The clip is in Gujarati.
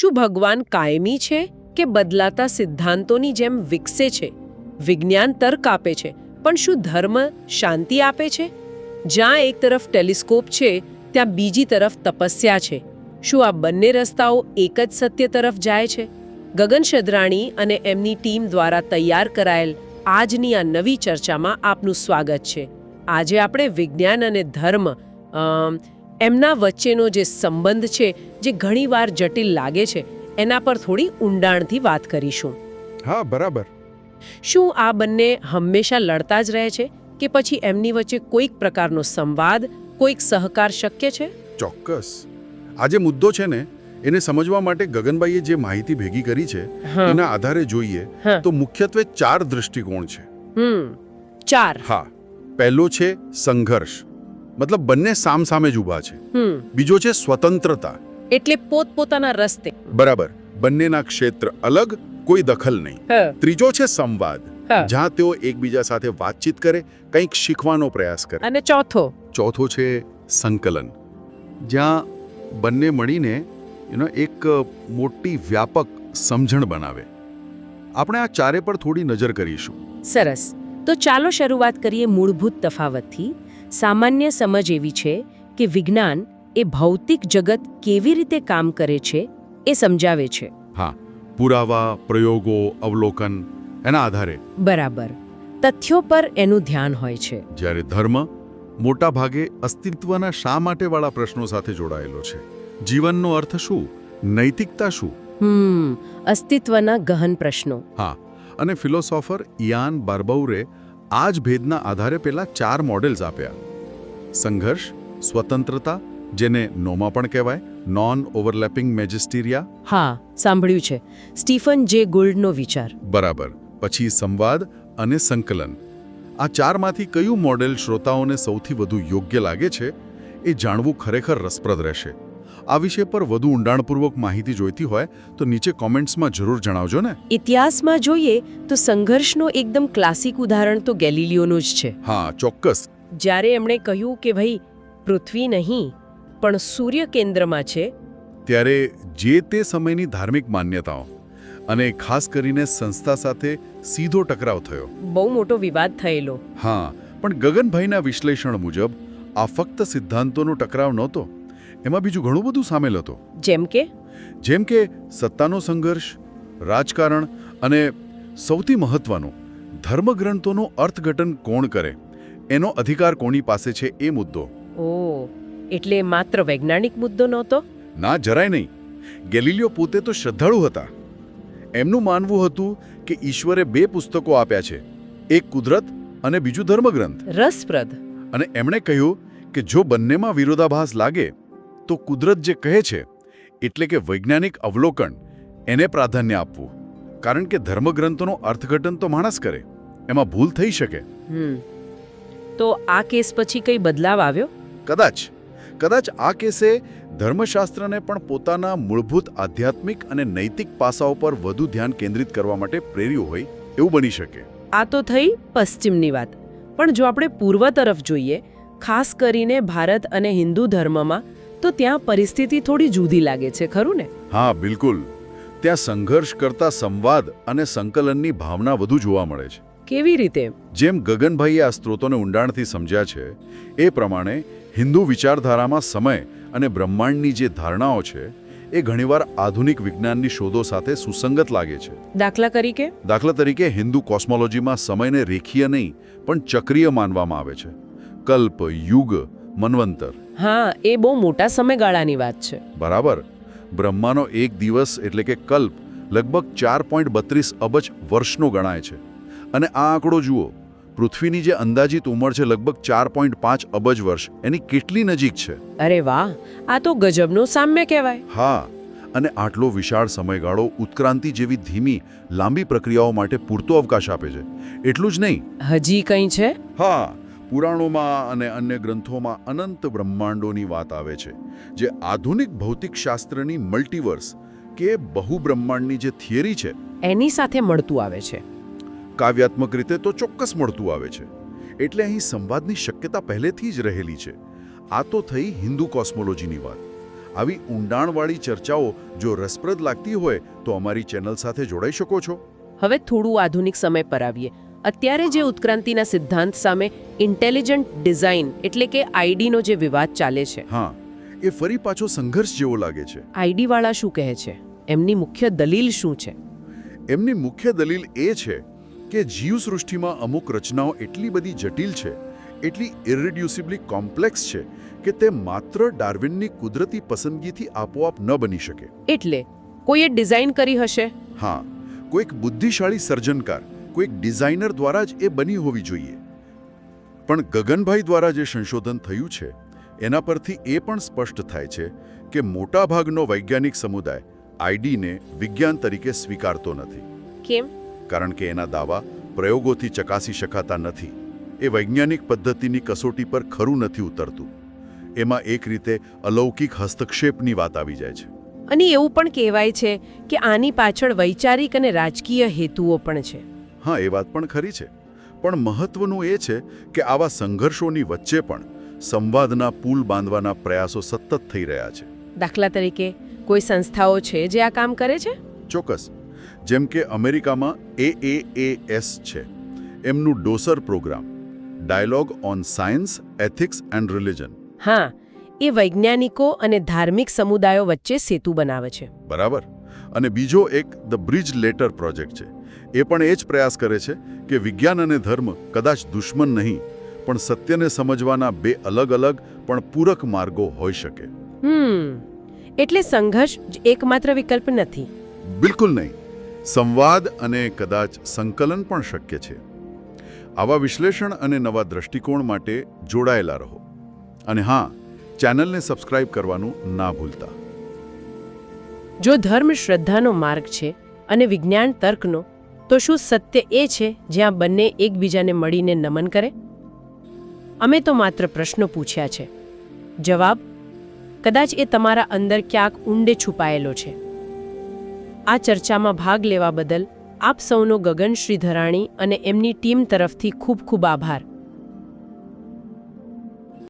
શું ભગવાન કાયમી છે કે બદલાતા સિદ્ધાંતોની જેમ વિકસે છે? વિજ્ઞાન તર્ક આપે છે, પણ શું ધર્મ શાંતિ આપે છે? જ્યાં એક તરફ ટેલિસ્કોપ છે, ત્યાં બીજી તરફ તપસ્યા છે. શું આ બંને રસ્તાઓ એક જ સત્ય તરફ જાય છે? ગગન શદરાણી અને એમની ટીમ દ્વારા તૈયાર કરાયેલ આજની આ નવી ચર્ચામાં આપનું સ્વાગત છે. આજે આપણે વિજ્ઞાન અને ધર્મ એમના વચ્ચેનો જે સંબંધ છે જે ઘણીવાર જટિલ લાગે છે એના પર થોડી ઊંડાણથી વાત કરીશું. હા બરાબર. શું આ બંને હંમેશા લડતા જ રહે છે કે પછી એમની વચ્ચે કોઈક પ્રકારનો સંવાદ કોઈક સહકાર શક્ય છે? ચોક્કસ. આ જે મુદ્દો છે ને એને સમજવા માટે ગગનભાઈએ જે માહિતી ભેગી કરી છે. એના આધારે જોઈએ. તો મુખ્યત્વે ચાર દૃષ્ટિકોણ છે. હમ ચાર. હા. પહેલો છે સંઘર્ષ. મતલબ બંને સામસામે જ ઊભા છે. બીજો છે સ્વતંત્રતા. એટલે પોતપોતાના રસ્તે. બરાબર. બંનેના ક્ષેત્ર અલગ કોઈ દખલ નહીં. ત્રીજો છે સંવાદ. જ્યાં તેઓ એકબીજા સાથે વાતચીત કરે કંઈક શીખવાનો પ્રયાસ કરે. અને ચોથો. ચોથો છે સંકલન. જ્યાં બંને મળીને એનો એક મોટી વ્યાપક સમજણ બનાવે. આપણે આ ચારે પર થોડી નજર કરીશું. સરસ. તો ચાલો શરૂઆત કરીએ મૂળભૂત તફાવતથી. સામાન્ય સમજ એવી છે કે વિજ્ઞાન એ ભૌતિક જગત કેવી રીતે કામ કરે છે એ સમજાવે છે. હા પુરાવા પ્રયોગો અવલોકન એના આધારે. બરાબર. તથ્યો પર એનું ધ્યાન હોય છે. જ્યારે ધર્મ મોટા ભાગે અસ્તિત્વના શા માટેવાળા પ્રશ્નો સાથે જોડાયેલો છે? જીવનનો અર્થ શું? નૈતિકતા શું? હમ અસ્તિત્વના ગહન પ્રશ્નો. હા અને ફિલોસોફર ઇયાન બાર્બૌરે આ જ ભેદના આધારે પેલા ચાર મોડેલ્સ આપ્યા. સંઘર્ષ સ્વતંત્રતા જેને નોમા પણ કહેવાય નોન ઓવરલેપિંગ મેજિસ્ટીરિયા હા સાંભળ્યું છે. સ્ટીફન જે ગોલ્ડનો વિચાર. બરાબર. પછી સંવાદ અને સંકલન. આ ચારમાંથી કયું મોડેલ શ્રોતાઓને સૌથી વધુ યોગ્ય લાગે છે એ જાણવું ખરેખર રસપ્રદ રહેશે. આ વિષય પર વધુ ઊંડાણપૂર્વક માહિતી જોઈતી હોય તો નીચે કોમેન્ટ્સમાં જરૂર જણાવજો ને. ઇતિહાસમાં જોઈએ તો સંઘર્ષનો એકદમ ક્લાસિક ઉદાહરણ તો ગેલિલિયોનું જ છે. હા ચોક્કસ. જ્યારે એમણે કહ્યું કે ભાઈ પૃથ્વી નહીં પણ સૂર્ય કેન્દ્રમાં છે. ત્યારે જે તે સમયની ધાર્મિક માન્યતાઓ અને ખાસ કરીને સંસ્થા સાથે સીધો ટકરાવ થયો. બહુ મોટો વિવાદ થયેલો. હા પણ ગગનભાઈના વિશ્લેષણ મુજબ આ ફક્ત સિદ્ધાંતોનો ટકરાવ નહોતો. એમાં બીજું ઘણું બધું સામેલ હતું. જેમ કે? જેમ કે સત્તાનો સંઘર્ષ રાજકારણ અને સૌથી મહત્વનું ધર્મગ્રંથોનું અર્થઘટન કોણ કરે? એનો અધિકાર કોની પાસે છે એ મુદ્દો. ઓ એટલે માત્ર વૈજ્ઞાનિક મુદ્દો નહોતો? ના જરાય નહીં. ગેલિલિયો પોતે તો શ્રદ્ધાળુ હતા. એમનું માનવું હતું કે ઈશ્વરે બે પુસ્તકો આપ્યા છે એક કુદરત અને બીજું ધર્મગ્રંથ. રસપ્રદ. અને એમણે કહ્યું કે જો બંનેમાં વિરોધાભાસ લાગે તો કુદરત જે કહે છે એટલે કે વૈજ્ઞાનિક અવલોકન એને પ્રાધાન્ય આપવું. કારણ કે ધર્મગ્રંથોનો અર્થઘટન તો માણસ કરે એમાં ભૂલ થઈ શકે. તો આ કેસ પછી કઈ બદલાવ આવ્યો? કદાચ. કદાચ આ કેસે ધર્મશાસ્ત્રને પણ પોતાના મૂળભૂત આધ્યાત્મિક અને નૈતિક પાસાઓ પર વધુ ધ્યાન કેન્દ્રિત કરવા માટે પ્રેર્યું હોય એવું બની શકે. આ તો થઈ પશ્ચિમની વાત. પણ જો આપણે પૂર્વ તરફ જોઈએ ખાસ કરીને ભારત અને હિન્દુ ધર્મમાં તો ત્યાં પરિસ્થિતિ થોડી જુદી લાગે છે ખરું ને? હા બિલકુલ. ત્યાં સંઘર્ષ કરતા સંવાદ અને સંકલનની ભાવના વધુ જોવા મળે છે. કેવી રીતે? જેમ ગગનભાઈએ આ સ્ત્રોતોને ઊંડાણથી સમજ્યા છે એ પ્રમાણે હિન્દુ વિચારધારામાં સમય અને બ્રહ્માંડની જે ધારણાઓ છે એ ઘણીવાર આધુનિક વિજ્ઞાનની શોધો સાથે સુસંગત લાગે છે. દાખલા તરીકે? દાખલા તરીકે હિન્દુ કોસ્મોલોજીમાં સમયને રેખીય નહીં પણ ચક્રીય માનવામાં આવે છે. કલ્પ યુગ મન્વંતર. હા એ બહુ મોટા સમયગાળાની વાત છે. બરાબર. બ્રહ્માનો એક દિવસ એટલે કે કલ્પ લગભગ ચાર પોઈન્ટ બત્રીસ અબજ વર્ષનો ગણાય છે. અને આ આંકડો જુઓ. પૃથ્વીની જે અંદાજિત ઉંમર છે લગભગ ચાર પોઈન્ટ પાંચ અબજ વર્ષ. એની કેટલી નજીક છે? અરે વાહ! આ તો ગજબનો સામ્ય કહેવાય. હા. અને આટલો વિશાળ સમયગાળો ઉત્ક્રાંતિ જેવી ધીમી લાંબી પ્રક્રિયાઓ માટે પૂરતો અવકાશ આપે છે. એટલું જ નહીં. હજી કંઈ છે? હા. પુરાણોમાં અને અન્ય ગ્રંથોમાં અનંત બ્રહ્માંડોની વાત આવે છે જે આધુનિક ભૌતિકશાસ્ત્રની મલ્ટીવર્સ કે બહુ બ્રહ્માંડની જે થિયરી છે. એની સાથે મળતું આવે છે. કાવ્યાત્મક રીતે તો ચોક્કસ મળતું આવે છે એટલે અહીં સંવાદની શક્યતા પહેલેથી જ રહેલી છે. આ તો થઈ હિન્દુ કોસ્મોલોજીની વાત. આવી ઊંડાણવાળી ચર્ચાઓ જો રસપ્રદ લાગતી હોય તો અમારી ચેનલ સાથે જોડાઈ શકો છો. હવે થોડું આધુનિક સમય પર આવીએ. અત્યારે જે ઉત્ક્રાંતિના સિદ્ધાંત સામે ઇન્ટેલિજન્ટ ડિઝાઇન એટલે કે આઈડીનો જે વિવાદ ચાલે છે. હા એ ફરી પાછો સંઘર્ષ જેવો લાગે છે. આઈડીવાળા શું કહે છે? એમની મુખ્ય દલીલ શું છે? એમની મુખ્ય દલીલ એ છે કે જીવસૃષ્ટિમાં અમુક રચનાઓ એટલી બધી જટિલ છે એટલી ઇરિડ્યુસિબલી કોમ્પ્લેક્સ છે કે તે માત્ર ડાર્વિનની કુદરતી પસંદગીથી આપોઆપ ન બની શકે. એટલે કોઈએ ડિઝાઇન કરી હશે? હા કોઈક બુદ્ધિશાળી સર્જનકાર કોઈક ડિઝાઇનર દ્વારા જ એ બની હોવી જોઈએ. પણ ગગનભાઈ દ્વારા જે સંશોધન થયું છે એના પરથી એ પણ સ્પષ્ટ થાય છે કે મોટાભાગનો વૈજ્ઞાનિક સમુદાય આઈડીને વિજ્ઞાન તરીકે સ્વીકારતો નથી. કેમ? કારણ કે એના દાવા પ્રયોગોથી ચકાસી શકાતા નથી. એ વૈજ્ઞાનિક પદ્ધતિની કસોટી પર ખરું નથી ઉતરતું. એમાં એક રીતે અલૌકિક હસ્તક્ષેપની વાત આવી જાય છે. અને એવું પણ કહેવાય છે કે આની પાછળ વૈચારિક અને રાજકીય હેતુઓ પણ છે. હા એ વાત પણ ખરી છે. પણ મહત્વનું એ છે કે આવા સંઘર્ષોની વચ્ચે પણ સંવાદના પુલ બાંધવાના પ્રયાસો સતત થઈ રહ્યા છે. દાખલા તરીકે કોઈ સંસ્થાઓ છે જે આ કામ કરે છે? ચોક્કસ. જેમ કે અમેરિકામાં એએએએસ છે. એમનું DoSER program dialogue on science ethics and religion. હા એ વૈજ્ઞાનિકો અને ધાર્મિક સમુદાયો વચ્ચે સેતુ બનાવે છે. બરાબર? અને બીજો એક ધ બ્રિજ લેટર પ્રોજેક્ટ છે. એ પણ એ જ પ્રયાસ કરે છે કે વિજ્ઞાન અને ધર્મ કદાચ દુશ્મન નહીં પણ સત્યને સમજવાના બે અલગ અલગ પણ પૂરક માર્ગો હોઈ શકે. હમ. એટલે સંઘર્ષ એકમાત્ર વિકલ્પ નથી. બિલકુલ નહીં. સંવાદ અને કદાચ સંકલન પણ શક્ય છે. આવા વિશ્લેષણ અને નવા દ્રષ્ટિકોણ માટે જોડાયેલા રહો. અને હા ચેનલને સબસ્ક્રાઇબ કરવાનું ના ભૂલતા. જો ધર્મ શ્રદ્ધાનો માર્ગ છે અને વિજ્ઞાન તર્કનો, તો શું સત્ય એ છે જ્યાં બંને એકબીજાને મળીને નમન કરે? અમે તો માત્ર પ્રશ્નો પૂછ્યા છે. જવાબ, કદાચ એ તમારા અંદર ક્યાંક ઊંડે છુપાયેલો છે. આ ચર્ચામાં ભાગ લેવા બદલ આપ સૌનો ગગન શ્રી ધરાણી અને એમની ટીમ તરફથી ખૂબ ખૂબ આભાર.